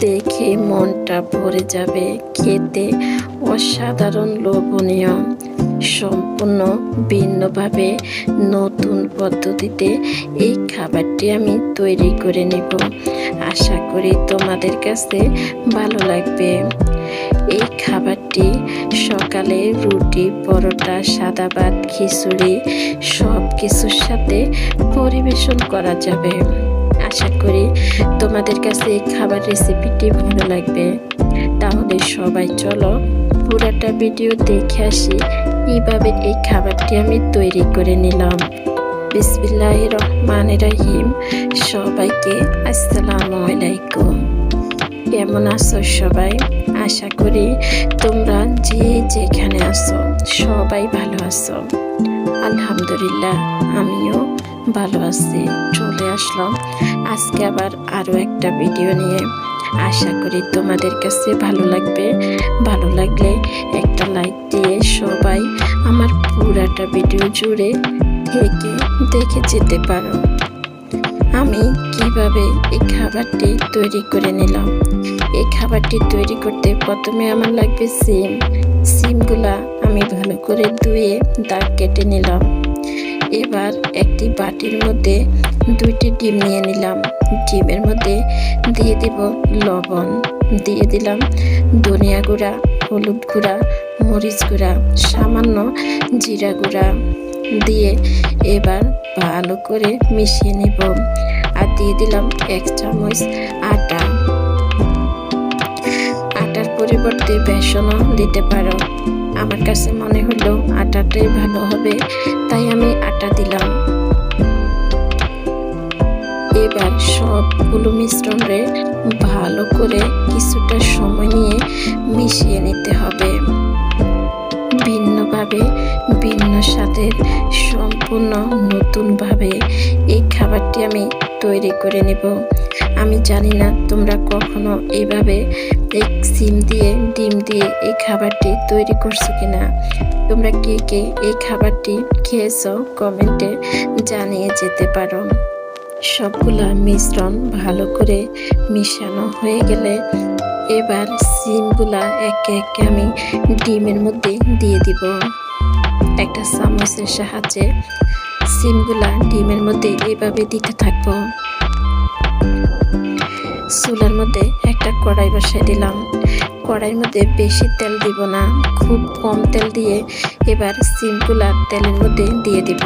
দেখে মনটা ভরে যাবে খেতে অসাধারণ লোভনীয়। সম্পূর্ণ ভিন্নভাবে নতুন পদ্ধতিতে এই খাবারটি আমি তৈরি করে নেব। আশা করি তোমাদের কাছে ভালো লাগবে। এই খাবারটি সকালে রুটি, পরোটা, সাদা ভাত, খিচুড়ি সব কিছুর সাথে পরিবেশন করা যাবে। আশা করি তোমাদের কাছে এই খাবার রেসিপিটি ভালো লাগবে। তাহলে সবাই চলো পুরাটা ভিডিও দেখে আসি কীভাবে এই খাবারটি আমি তৈরি করে নিলাম। বিসমিল্লাহ রহমান রহিম। সবাইকে আসসালামু আলাইকুম। কেমন আছো সবাই? আশা করি তোমরা যে যেখানে আছো সবাই ভালো আছো। আলহামদুলিল্লাহ, আমিও ভালো আছি চলে আসলাম। আজকে আবার আরও একটা ভিডিও নিয়ে। আশা করি তোমাদের কাছে ভালো লাগবে। ভালো লাগলে একটা লাইক দিয়ে সবাই আমার পুরাটা ভিডিও জুড়ে থেকে দেখে যেতে পারো। আমি কীভাবে এই খাবারটি তৈরি করে নিলাম? এই খাবারটি তৈরি করতে প্রথমে আমার লাগবে সিম। সিমগুলা আমি ভালো করে ধুয়ে দাগ কেটে নিলাম। এবার একটি বাটির মধ্যে দুইটি ডিম নিয়ে নিলাম। ডিমের মধ্যে দিয়ে দিব লবণ, দিয়ে দিলাম ধনিয়া গুঁড়া, হলুদ গুঁড়া, মরিচ গুঁড়া, সামান্য জিরা গুঁড়া। দিয়ে এবার ভালো করে মিশিয়ে নিব। আর দিয়ে দিলাম এক চামচ আটা। পরিবর্তে বেসনও দিতে পারো। আমার কাছে মনে হলো আটাটাই ভালো হবে, তাই আমি আটা দিলাম। এবার সবগুলো মিশ্রণে ভালো করে কিছুটা সময় নিয়ে মিশিয়ে নিতে হবে। ভিন্নভাবে, ভিন্ন স্বাদের, সম্পূর্ণ নতুনভাবে এই খাবারটি আমি তৈরি করে নেব। আমি জানি না তোমরা কখনো এইভাবে এক সিম দিয়ে, ডিম দিয়ে এই খাবারটি তৈরি করছ কিনা। তোমরা কে কে এই খাবারটি খেয়েছো কমেন্টে জানিয়ে যেতে পারো। সবগুলা মিশ্রণ ভালো করে মিশানো হয়ে গেলে এবার সিমগুলা একে একে আমি ডিমের মধ্যে দিয়ে দিব। একটা চামচের সাহায্যে সিমগুলা ডিমের মধ্যে এইভাবে দিতে থাকব। চুলার মধ্যে একটা কড়াই বসাই দিলাম। কড়াইয়ের মধ্যে বেশি তেল দিব না, খুব কম তেল দিয়ে এবার সিমগুলা তেলের মধ্যে দিয়ে দিব।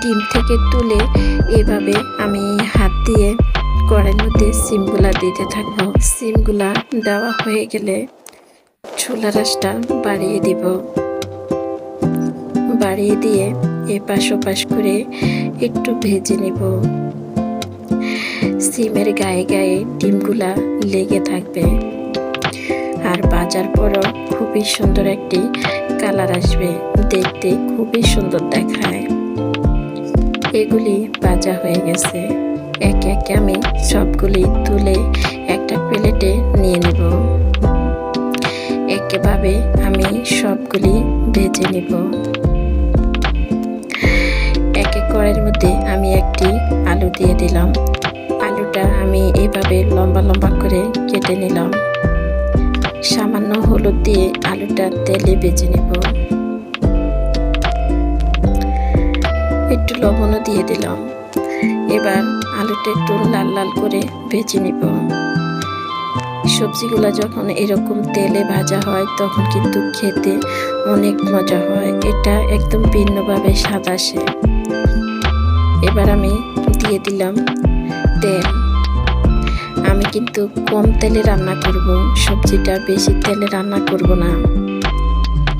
ডিম থেকে তুলে এভাবে আমি হাত দিয়ে কড়াইয়ের মধ্যে সিমগুলা দিতে থাকব। সিমগুলা দেওয়া হয়ে গেলে ছোলা রাসটা বাড়িয়ে দিব। বাড়িয়ে দিয়ে এপাশ ওপাশ করে একটু ভেজে নিব। সিমের গায়ে গায়ে ডিমগুলা লেগে থাকবে। আর বাজার পরও খুবই সুন্দর একটি কালার আসবে। দেখতে খুবই সুন্দর দেখায়। এগুলি ভাজা হয়ে গেছে। একে একে আমি সবগুলি তুলে একটা প্লেটে নিয়ে নেব। একেভাবে আমি সবগুলি ভেজে নেব। কড়াইয়ের মধ্যে আমি একটি আলু দিয়ে দিলাম। আলুটা আমি এভাবে লম্বা লম্বা করে কেটে নিলাম। সামান্য হলুদ দিয়ে আলুটা তেলে বেজে নেব। একটু লবণও দিয়ে দিলাম। এবার আলুটা একটু লাল লাল করে ভেজে নিব। সবজিগুলো যখন এরকম তেলে ভাজা হয়, তখন কিন্তু খেতে অনেক মজা হয়। এটা একদম ভিন্নভাবে স্বাদ আসে এবার আমি দিয়ে দিলাম তেল। আমি কিন্তু কম তেলে রান্না করব, সবজিটা বেশি তেলে রান্না করব না।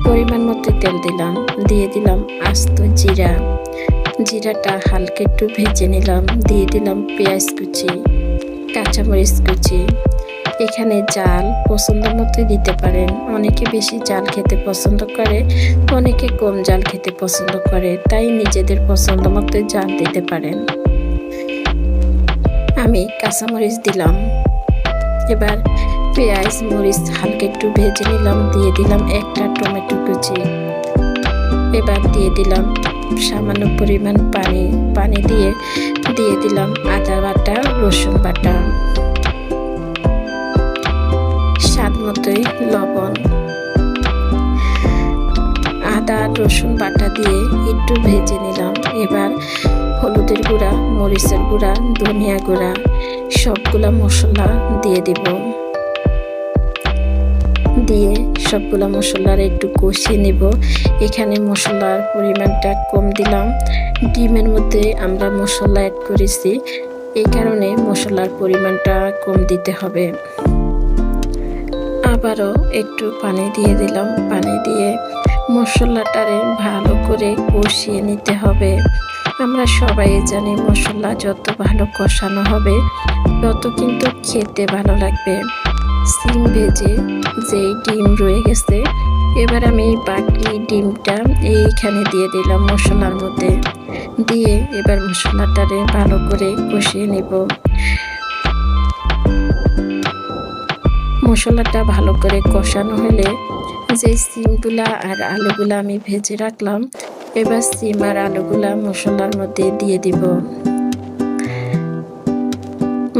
পরিমাণ মতো তেল দিলাম, দিয়ে দিলাম আস্ত জিরা। জিরাটা হালকা একটু ভেজে নিলাম, দিয়ে দিলাম পেঁয়াজ কুচি, কাঁচামরিচ কুচি। এখানে জাল পছন্দ মতো দিতে পারেন। অনেকে বেশি জাল খেতে পছন্দ করে, অনেকে কম জাল খেতে পছন্দ করে, তাই নিজেদের পছন্দ মতো জাল দিতে পারেন। আমি কাঁচামরিচ দিলাম। এবার পেঁয়াজ মরিচ হালকা একটু ভেজে নিলাম, দিয়ে দিলাম একটা টমেটো কুচি। এবার দিয়ে দিলাম সামান্য পরিমাণ পানি। পানি দিয়ে দিয়ে দিলাম আদা বাটা, রসুন বাটা। মতোই লবণ, আদা, রসুন বাটা দিয়ে একটু ভেজে নিলাম। এবার হলুদের গুঁড়া, মরিচের গুঁড়া, ধনিয়া গুঁড়া, সবগুলা মশলা দিয়ে দিব। দিয়ে সবগুলা মশলার একটু কষিয়ে নেব। এখানে মশলার পরিমাণটা কম দিলাম। ডিমের মধ্যে আমরা মশলা অ্যাড করেছি। এই কারণে মশলার পরিমাণটা কম দিতে হবে। আবারও একটু পানি দিয়ে দিলাম। পানি দিয়ে মশলাটারে ভালো করে কষিয়ে নিতে হবে। আমরা সবাই জানি মশলা যত ভালো কষানো হবে, তত কিন্তু খেতে ভালো লাগবে। সিম ভেজে যে ডিম রয়ে গেছে, এবার আমি বাকি ডিমটা এইখানে দিয়ে দিলাম মশলার মধ্যে। দিয়ে এবার মশলাটারে ভালো করে কষিয়ে নেব। মশলাটা ভালো করে কষানো হলে যে সিমগুলা আর আলুগুলা আমি ভেজে রাখলাম, এবার সিম আর আলুগুলা মশলার মধ্যে দিয়ে দিব।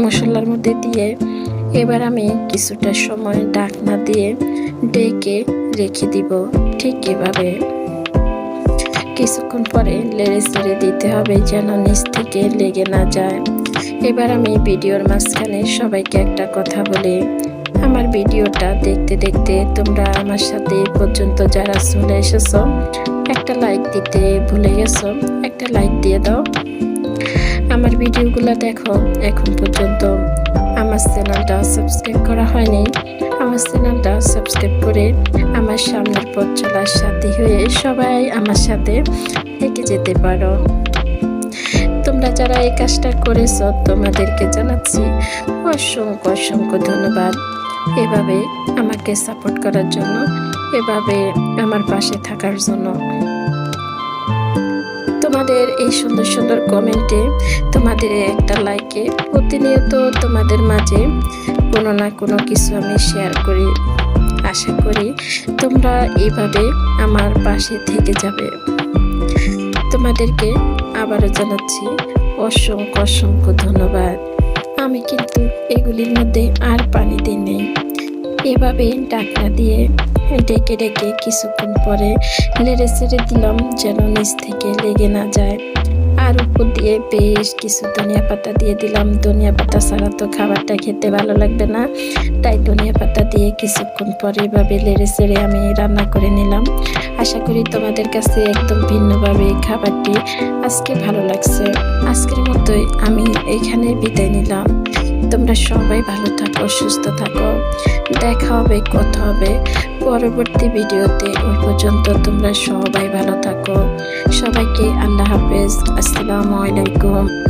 মশলার মধ্যে দিয়ে এবার আমি কিছুটা সময় ডাকনা দিয়ে ডেকে রেখে দিব ঠিক এভাবে। কিছুক্ষণ পরে লেড়ে চেড়ে দিতে হবে যেন নিচ থেকে লেগে না যায়। এবার আমি ভিডিওর মাঝখানে সবাইকে একটা কথা বলি আমার ভিডিওটা দেখতে দেখতে তোমরা আমার সাথে পর্যন্ত যারা চলে এসেছ, একটা লাইক দিতে ভুলে গেছো, একটা লাইক দিয়ে দাও। আমার ভিডিওগুলো দেখো, এখন পর্যন্ত আমার চ্যানেলটা সাবস্ক্রাইব করা হয়নি। আমার চ্যানেলটা সাবস্ক্রাইব করে আমার সামনের পথ চলার সাথে হয়ে সবাই আমার সাথে থেকে যেতে পারো। তোমরা যারা এই কাজটা করেছ, তোমাদেরকে জানাচ্ছি অসংখ্য অসংখ্য ধন্যবাদ। এভাবে আমাকে সাপোর্ট করার জন্য, এভাবে আমার পাশে থাকার জন্য। তোমাদের এই সুন্দর সুন্দর কমেন্টে, তোমাদের একটা লাইকে প্রতিনিয়ত তোমাদের মাঝে কোনো না কোনো কিছু আমি শেয়ার করি। আশা করি তোমরা এইভাবে আমার পাশে থেকে যাবে। তোমাদেরকে আবারও জানাচ্ছি অসংখ্য অসংখ্য ধন্যবাদ। আমি কিন্তু এগুলির মধ্যে আর পানি দিই নেই। এভাবে ডাকনা দিয়ে ডেকে ডেকে কিছুক্ষণ পরে নেড়ে ছেড়ে দিলাম যেন নিচ থেকে লেগে না যায়। আর উপর দিয়ে বেশ কিছু ধনিয়া পাতা দিয়ে দিলাম। ধনিয়া পাতা ছাড়া তো খাবারটা খেতে ভালো লাগবে না। তাই ধনিয়া পাতা দিয়ে কিছুক্ষণ পরে এভাবে লেড়ে চেড়ে আমি রান্না করে নিলাম। আশা করি তোমাদের কাছে একদম ভিন্নভাবে খাবারটি আজকে ভালো লাগছে। আজকের মতোই আমি এখানে বিদায় নিলাম। তোমরা সবাই ভালো থাকো, সুস্থ থাকো। দেখা হবে, কথা হবে। পরবর্তী ভিডিওতে ওই পর্যন্ত তোমরা সবাই ভালো থাকো। সবাইকে আল্লাহ হাফেজ। আসসালামু আলাইকুম।